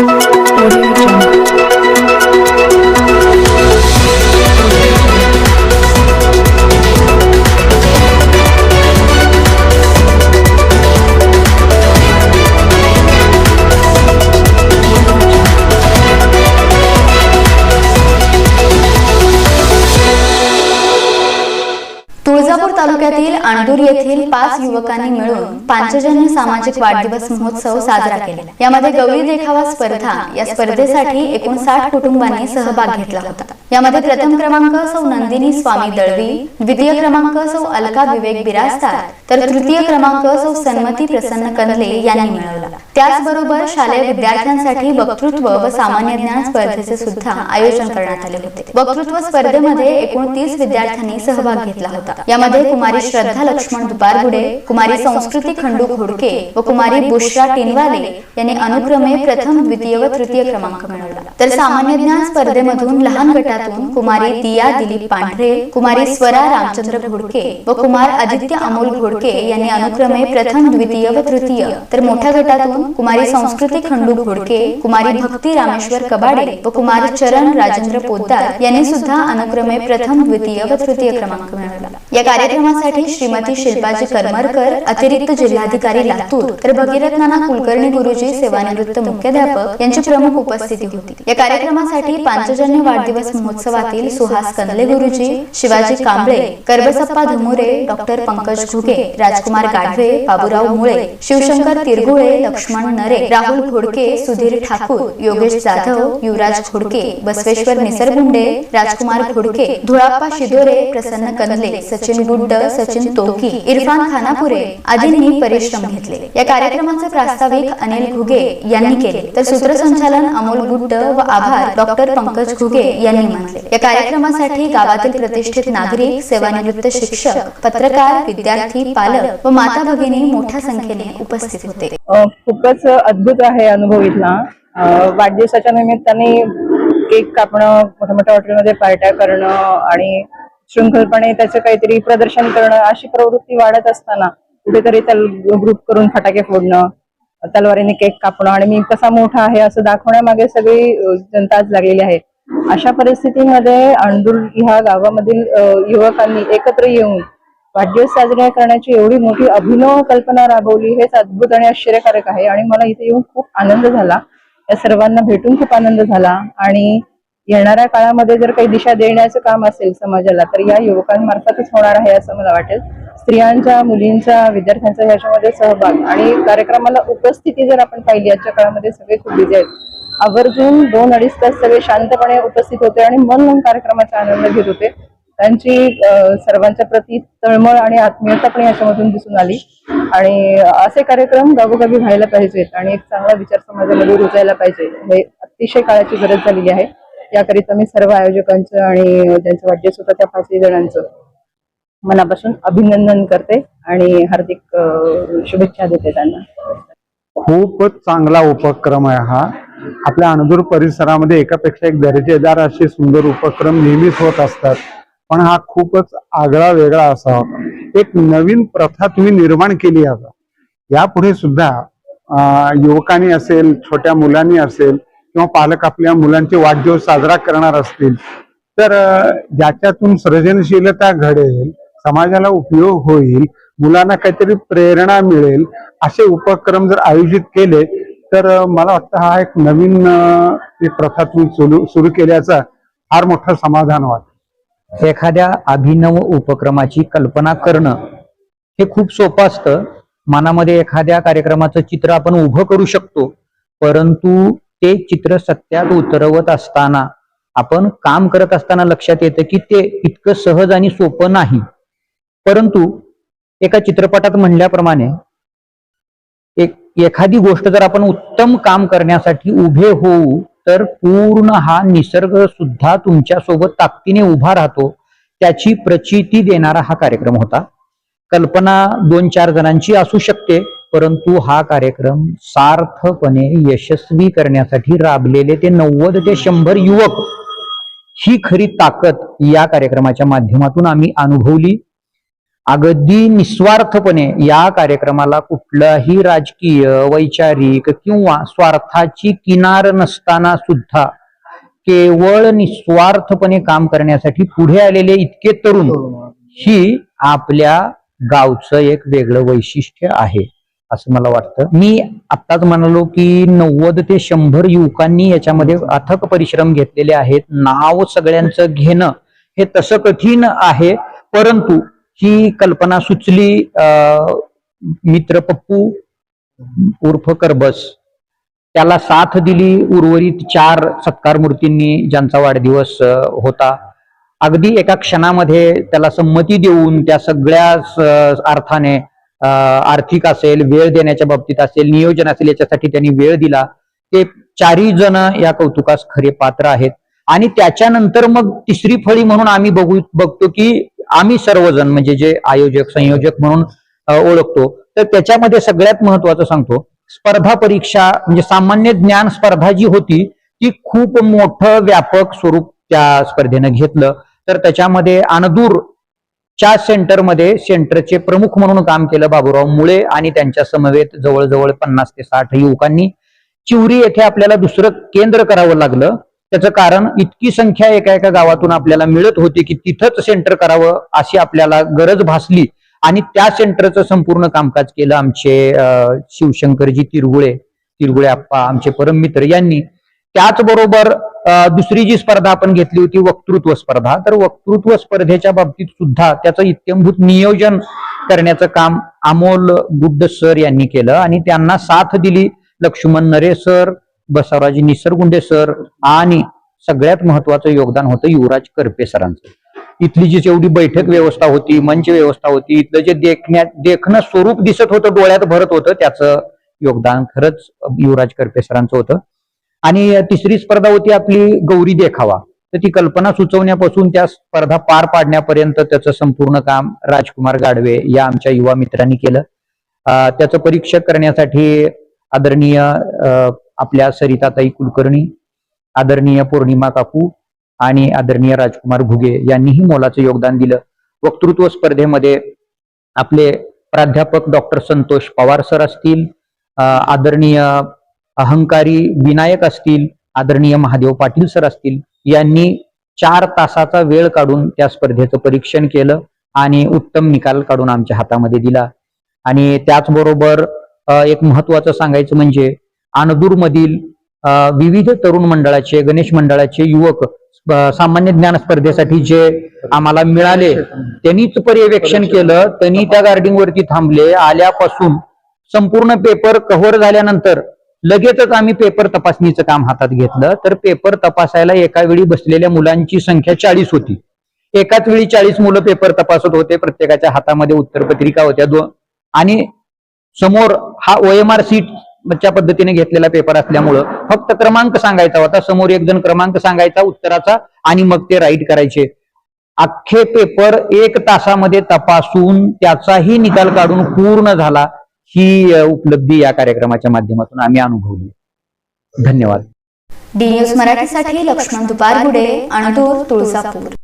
Música तालुक्यातील अणदूर येथील पाच युवकांनी मिळून पांचजन्य सामाजिक वाढदिवस महोत्सव साजरा केला. यामध्ये गौरी देखावा स्पर्धा या स्पर्धेसाठी एकूण साठ कुटुंबांनी सहभाग घेतला होता. यामध्ये प्रथम क्रमांक सौ नंदिनी स्वामी दळवी द्वितीय क्रमांक सौ अलका विवेक बिराजदार तर तृतीय क्रमांक सौ सन्मती प्रसन्न कंदले यांनी मिळवला. त्याचबरोबर शालेय विद्यार्थ्यांसाठी वक्तृत्व व सामान्य ज्ञान स्पर्धेचे सुद्धा आयोजन करण्यात आले होते. वक्तृत्व स्पर्धेमध्ये एकूण तीस विद्यार्थ्यांनी सहभाग घेतला होता. यामध्ये कुमारी श्रद्धा लक्ष्मण दुपारगुडे कुमारी संस्कृती खंडू घोडके व कुमारी बुश्रा टिनवाले यांनी अनुक्रमे प्रथम द्वितीय व तृतीय क्रमांक मिळवला. तर सामान्य ज्ञान स्पर्धेमधून लहान गटात गटातून कुमारी दिया दिलीप पांढरे कुमारी स्वरा रामचंद्र घोडके व कुमार आदित्य अमोल घोडके यांनी अनुक्रमे प्रथम द्वितीय व तृतीय. तर मोठ्या गटातून कुमारी संस्कृती खंडू घोडके कुमारी भक्ती रामेश्वर कबाडे व कुमार चरण राजेंद्र पोद्दार यांनी सुद्धा अनुक्रमे प्रथम द्वितीय व तृतीय क्रमांक मिळवला. या कार्यक्रमासाठी श्रीमती शिल्पाजी करमरकर अतिरिक्त जिल्हाधिकारी लातूर तर भगीरथ नाना कुलकर्णी गुरुजी सेवानिवृत्त मुख्याध्यापक यांची प्रमुख उपस्थिती होती. या कार्यक्रमासाठी पांचजन्य वाढदिवस म्हणून महोत्सवातील सुहास कंदले गुरुजी शिवाजी कांबळे करबसप्पा धमुरे डॉक्टर पंकज घुगे राजकुमार गाढवे बाबूराव मुळे शिवशंकर तिरगुळे लक्ष्मण नरे राहुल घोडके सुधीर ठाकूर योगेश जाधव युवराज घोडके बसवेश्वर निसरगुंडे राजकुमार घोडके धुळाप्पा शिदोरे प्रसन्न कंदले सचिन गुड्ड सचिन तोकी इरफान खानापुरे आदींनी परिश्रम घेतले. या कार्यक्रमाचे प्रास्ताविक अनिल घुगे यांनी केले. तर सूत्रसंचालन अमोल गुड्ड व आभार डॉक्टर पंकज घुगे यांनी मानले या कार्यक्रमासाठी गावातील प्रतिष्ठित नागरिक सेवानिवृत्त शिक्षक पत्रकार विद्यार्थी पालक व माता भगिनी मोठ्या संख्येने उपस्थित होते. खूपच अद्भुत आहे अनुभव इथला. वाढदिवसाच्या निमित्ताने केक कापणं मोठ्या मोठ्या हॉटेलमध्ये पार्ट्या करणं आणि शृंखलपणे त्याचं काहीतरी प्रदर्शन करणं अशी प्रवृत्ती वाढत असताना कुठेतरी त्या ग्रुप करून फटाके फोडणं तलवारीने केक कापणं आणि मी कसा मोठा आहे असं दाखवण्यामागे सगळी जनताच लागलेली आहे. अशा परिस्थितीमध्ये अणदूर ह्या गावामधील युवकांनी एकत्र येऊन वाढदिवस साजरा करण्याची एवढी मोठी अभिनव कल्पना राबवली हेच अद्भुत आणि आश्चर्यकारक आहे. आणि मला इथे येऊन खूप आनंद झाला. या सर्वांना भेटून खूप आनंद झाला. आणि येणाऱ्या काळामध्ये जर काही दिशा देण्याचं काम असेल समाजाला तर या युवकांमार्फतच होणार आहे असं मला वाटेल. स्त्रियांच्या मुलींचा विद्यार्थ्यांचा ह्याच्यामध्ये सहभाग आणि कार्यक्रमाला उपस्थिती जर आपण पाहिली आजच्या काळामध्ये सगळे खूप बिझी आहेत. आवर्जून दोन अडीच तास सगळे शांतपणे उपस्थित होते आणि मन लावून कार्यक्रमाचा आनंद घेत होते. त्यांची सर्वांच्या प्रती तळमळ आणि आत्मीयता पण याच्यामधून दिसून आली. आणि असे कार्यक्रम गावोगावी व्हायला पाहिजेत आणि एक चांगला विचार समाजामध्ये रुजायला पाहिजे हे अतिशय काळाची गरज झालेली आहे. याकरिता मी सर्व आयोजकांचं आणि त्यांचं वाढदिवस होता त्या पाचही जणांचं मनापासून अभिनंदन करते आणि हार्दिक शुभेच्छा देते त्यांना. खूपच चांगला उपक्रम आहे हा. आपल्या अणदूर परिसरामध्ये एकापेक्षा एक दर्जेदार असे सुंदर उपक्रम नेहमीच होत असतात. पण हा खूपच आगळा वेगळा असा होता. एक नवीन प्रथा तुम्ही निर्माण केली आता यापुढे सुद्धा युवकांनी असेल छोट्या मुलांनी असेल किंवा पालक आपल्या मुलांचे वाढदिवस साजरा करणार असतील तर ज्याच्यातून सृजनशीलता घडेल समाजाला उपयोग होईल मुलांना काहीतरी प्रेरणा मिळेल असे उपक्रम जर आयोजित केले तर मला वाटतं हा एक नवीन एक प्रथा तुम्ही सुरू केल्याचा फार मोठं समाधान वाटत. एखाद्या अभिनव उपक्रमाची कल्पना करणं हे खूप सोपं असतं. मनामध्ये एखाद्या कार्यक्रमाचं चित्र आपण उभं करू शकतो परंतु ते चित्र सत्यात उतरवत असताना आपण काम करत असताना लक्षात येतं की ते इतकं सहज आणि सोपं नाही. परंतु एका चित्रपटात म्हणल्याप्रमाणे एक एखादी गोष्ट जर आपण उत्तम काम करण्यासाठी उभे होऊ तर पूर्ण हा निसर्ग सुद्धा तुमच्यासोबत ताकदीने उभा राहतो. त्याची प्रचिती देणारा हा कार्यक्रम होता. कल्पना दोन चार जणांची असू शकते परंतु हा कार्यक्रम सार्थपणे यशस्वी करण्यासाठी राबलेले ते नव्वद ते शंभर युवक ही खरी ताकद या कार्यक्रमाच्या माध्यमातून आम्ही अनुभवली. अगदी निस्वार्थपणे या कार्यक्रमाला कुठलाही राजकीय वैचारिक किंवा स्वार्थाची किनार नसताना सुद्धा केवळ निस्वार्थपणे काम करण्यासाठी पुढे आलेले इतके तरुण ही आपल्या गावचं एक वेगळं वैशिष्ट्य आहे असं मला वाटतं. मी आत्ताच म्हणालो की नव्वद ते शंभर युवकांनी याच्यामध्ये अथक परिश्रम घेतलेले आहेत. नाव सगळ्यांचं घेणं हे तसं कठीण आहे परंतु ही कल्पना सुचली अं, मित्र पप्पू उर्फ करबस. त्याला साथ दिली उर्वरित चार सत्कार मूर्तींनी ज्यांचा वाढदिवस होता. अगदी एका क्षणामध्ये त्याला संमती देऊन त्या सगळ्या अर्थाने आर्थिक असेल वेळ देण्याच्या बाबतीत असेल नियोजन असेल याच्यासाठी त्यांनी वेळ दिला. ते चारही जण या कौतुकास खरे पात्र आहेत. आणि त्याच्यानंतर मग तिसरी फळी म्हणून आम्ही बघू बघतो की आम्ही सर्वजण म्हणजे जे आयोजक संयोजक म्हणून ओळखतो तर त्याच्यामध्ये सगळ्यात महत्वाचं सांगतो स्पर्धा परीक्षा म्हणजे सामान्य ज्ञान स्पर्धा जी होती ती खूप मोठं व्यापक स्वरूप त्या स्पर्धेनं घेतलं. तर त्याच्यामध्ये अनदूर च्या सेंटरमध्ये सेंटरचे प्रमुख म्हणून काम केलं बाबूराव मुळे आणि त्यांच्या समवेत जवळजवळ पन्नास ते साठ युवकांनी. चिवरी येथे आपल्याला दुसरं केंद्र करावं लागलं. त्याचं कारण इतकी संख्या एका एका गावातून आपल्याला मिळत होती की तिथंच सेंटर करावं अशी आपल्याला गरज भासली. आणि त्या सेंटरचं संपूर्ण कामकाज केलं आमचे शिवशंकरजी तिरगुळे तिरगुळे आप्पा आमचे परम मित्र यांनी. त्याचबरोबर दुसरी जी स्पर्धा आपण घेतली होती वक्तृत्व स्पर्धा. तर वक्तृत्व स्पर्धेच्या बाबतीत सुद्धा त्याचं इत्यंभूत नियोजन करण्याचं काम अमोल गुड्ड सर यांनी केलं. आणि त्यांना साथ दिली लक्ष्मण नरे सर बसवराजी निसरगुंडे सर आणि सगळ्यात महत्वाचं योगदान होतं युवराज करपे सरांचं. इथली जी जेवढी बैठक व्यवस्था होती मंच व्यवस्था होती इथलं जे देखण्यात देखणं स्वरूप दिसत होतं डोळ्यात भरत होतं त्याचं योगदान खरंच युवराज करपे सरांचं होतं. आणि तिसरी स्पर्धा होती आपली गौरी देखावा. तर ती कल्पना सुचवण्यापासून त्या स्पर्धा पार पाडण्यापर्यंत त्याचं संपूर्ण काम राजकुमार गाडवे या आमच्या युवा मित्रांनी केलं. त्याचं परीक्षक करण्यासाठी आदरणीय अं, आपल्या सरिताताई कुलकर्णी आदरणीय पौर्णिमा काकू आणि आदरणीय राजकुमार घुगे यांनीही मोलाचं योगदान दिलं. वक्तृत्व स्पर्धेमध्ये आपले प्राध्यापक डॉक्टर संतोष पवार सर असतील आदरणीय अहंकारी विनायक असतील आदरणीय महादेव पाटील सर असतील यांनी चार तासाचा वेळ काढून त्या स्पर्धेचं परीक्षण केलं आणि उत्तम निकाल काढून आमच्या हातामध्ये दिला. आणि त्याचबरोबर एक महत्वाचं सांगायचं म्हणजे मधील विविध तरुण मंडळाचे गणेश मंडळाचे युवक सामान्य ज्ञान स्पर्धेसाठी जे आम्हाला मिळाले त्यांनीच पर्यवेक्षण केलं त्यांनी त्या गार्डिंग वरती थांबले. आल्यापासून संपूर्ण पेपर कव्हर झाल्यानंतर लगेचच आम्ही पेपर तपासणीचं काम हातात घेतलं. तर पेपर तपासायला एका वेळी बसलेल्या मुलांची संख्या चाळीस होती. एकाच वेळी चाळीस मुलं पेपर तपासत होते प्रत्येकाच्या हातामध्ये उत्तरपत्रिका होत्या दोन आणि समोर हा ओएमआर च्या पद्धतीने घेतलेला पेपर असल्यामुळं. फक्त क्रमांक सांगायचा होता. समोर एक जण क्रमांक सांगायचा उत्तराचा आणि मग ते राईट करायचे. अख्खे पेपर एक तासामध्ये तपासून त्याचाही निकाल काढून पूर्ण झाला ही उपलब्धी या कार्यक्रमाच्या माध्यमातून आम्ही अनुभवली. धन्यवाद. डी न्यूज मराठीसाठी लक्ष्मण दुपारगुडे अणदूर तुळजापूर.